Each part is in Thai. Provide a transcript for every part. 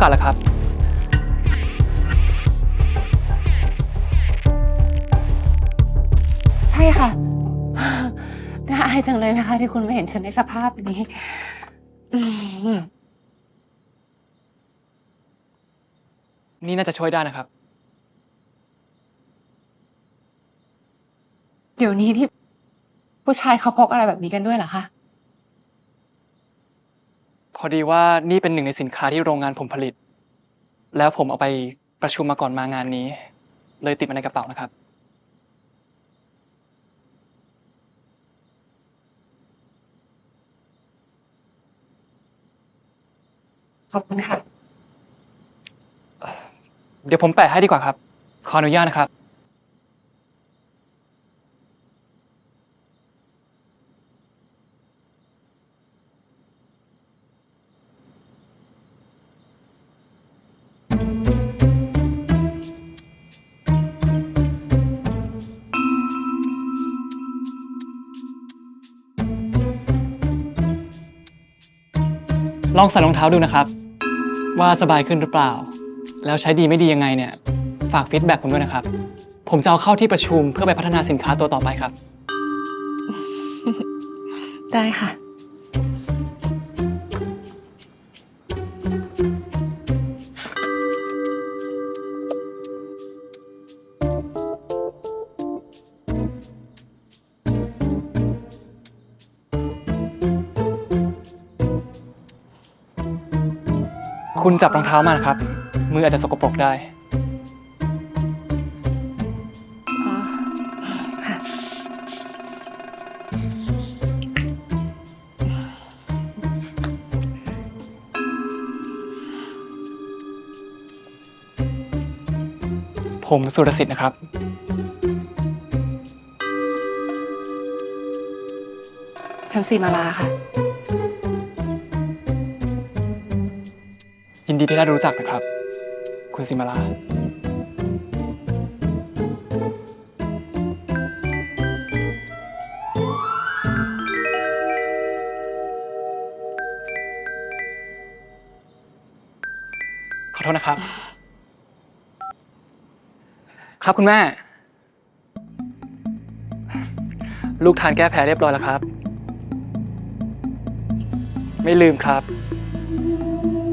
กัดเหรอครับ ใช่ค่ะ น่าอายจังเลยนะคะ ที่คุณไม่เห็นฉันในสภาพนี้อืมนี่น่าจะช่วยได้นะครับ เดี๋ยวนี้ที่ผู้ชายเขาพกอะไรแบบนี้กันด้วยเหรอคะพ อดีว่านี่เป็นหนึ่งในสินค้าที่โรงงานผมผลิต แล้วผมเอาไปประชุมมาก่อนมางานนี้ เลยติดมาในกระเป๋านะครับ ขอบคุณค่ะ เดี๋ยวผมแปะให้ดีกว่าครับ ขออนุญาตนะครับ ลองใส่รองเท้าดูนะครับ ว่าสบายขึ้นหรือเปล่า แล้วใช้ดีไม่ดียังไงเนี่ย ฝากฟีดแบ็กผมด้วยนะครับ ผมจะเอาเข้าที่ประชุมเพื่อไปพัฒนาสินค้าตัวต่อไปครับ ได้ค่ะ คุณจับรองเท้ามานะครับ มืออาจจะสกปรกได้ ผมสุรสิทธิ์นะครับ ฉันสีมาลาค่ะ ดีที่ได้รู้จักนะครับ คุณสิมาลา ขอโทษนะครับ ครับคุณแม่ ลูกทานแก้แพ้เรียบร้อยแล้วครับ ไม่ลืมครับ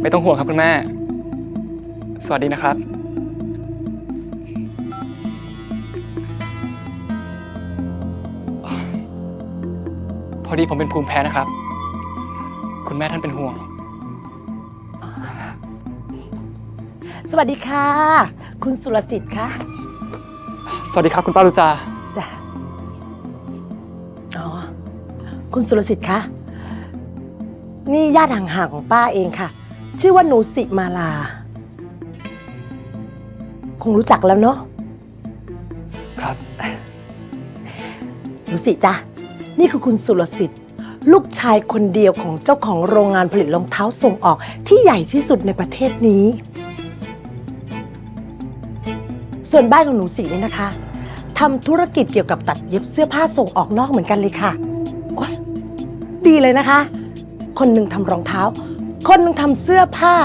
ไม่ต้องห่วงครับคุณแม่ สวัสดีนะครับ พอดีผมเป็นภูมิแพ้นะครับ คุณแม่ท่านเป็นห่วง สวัสดีค่ะ คุณสุรสิทธิ์คะสวัสดีครับคุณป้าลูจา จ้ะอ๋อ คุณสุรสิทธิ์คะนี่ญาติห่างๆของป้าเองค่ะ ชื่อว่าหนูสิมาลา คงรู้จักแล้วเนาะครับ หนูสิจ้ะนี่คือคุณสุรสิทธิ์ ลูกชายคนเดียวของเจ้าของโรงงานผลิตรองเท้าส่งออกที่ใหญ่ที่สุดในประเทศนี้ ส่วนบ้านของหนูสิเนี่ยนะคะทำธุรกิจเกี่ยวกับตัดเย็บเสื้อผ้าส่งออกนอกเหมือนกันเลยค่ะโอ๊ยดีเลยนะคะ คนหนึ่งทำรองเท้า คนหนึงทำเสื้อผ้า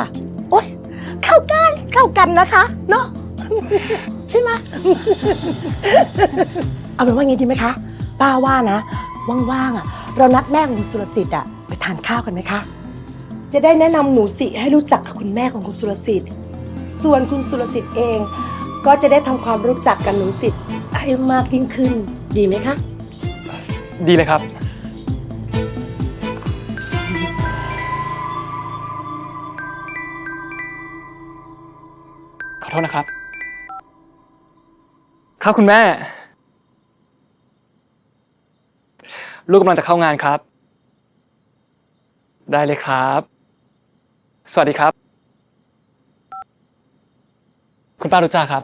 โอ๊ยเข้ากันเข้ากันนะคะ เนาะ ใช่ไหมเอาเป็นว่างี้ดีไหมคะ ป้าว่านะ ว่างๆอะ เรานัดแม่ของคุณสุรสิทธิ์อะไปทานข้าวกันไหมคะ จะได้แนะนำหนูสิให้รู้จักกับคุณแม่ของคุณสุรสิทธิ์ ส่วนคุณสุรสิทธิ์เอง ก็จะได้ทำความรู้จักกับหนูสิทธิ์ให้มากยิ่งขึ้น ดีไหมคะ ดีเลยครับ ทษนะครับ ครับคุณแม่ ลูกกำลังจะเข้างานครับ ได้เลยครับ สวัสดีครับ คุณป้ารู้จักครับ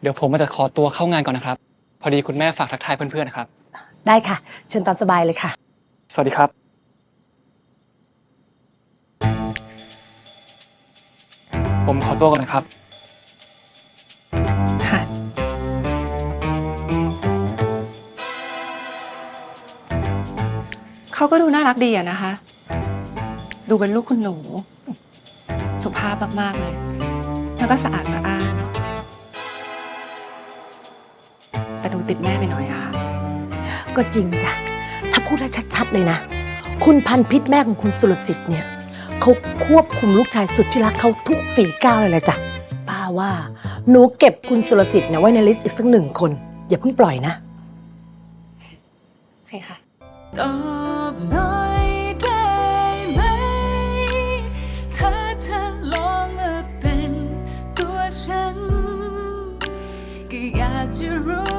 เดี๋ยวผมมาจะขอตัวเข้างานก่อนนะครับ พอดีคุณแม่ฝากทักทายเพื่อนๆนะครับ ได้ค่ะ เชิญตามสบายเลยค่ะ สวัสดีครับ ผมขอตัวก่อนนะครับ เขาก็ดูน่ารักดีอะนะคะ ดูเป็นลูกคุณหนู สุภภาพมากๆเลย แล้วก็สะอาดสะอ้าน แต่ดูติดแม่ไปหน่อยอะค่ะ ก็จริงจ้ะ ถ้าพูดให้ชัดๆเลยนะ คุณพันพิษแม่ของคุณสุรสิทธิ์เนี่ยเขาควบคุมลูกชายสุดที่รักเขาทุกฝีก้าวเลยแหละจ้ะ ป้าว่าหนูเก็บคุณสุรสิทธิ์เนี่ยไว้ในลิสต์อีกสักหนึ่งคน อย่าเพิ่งปล่อยนะโอเคค่ะตอบหน่อ to rule.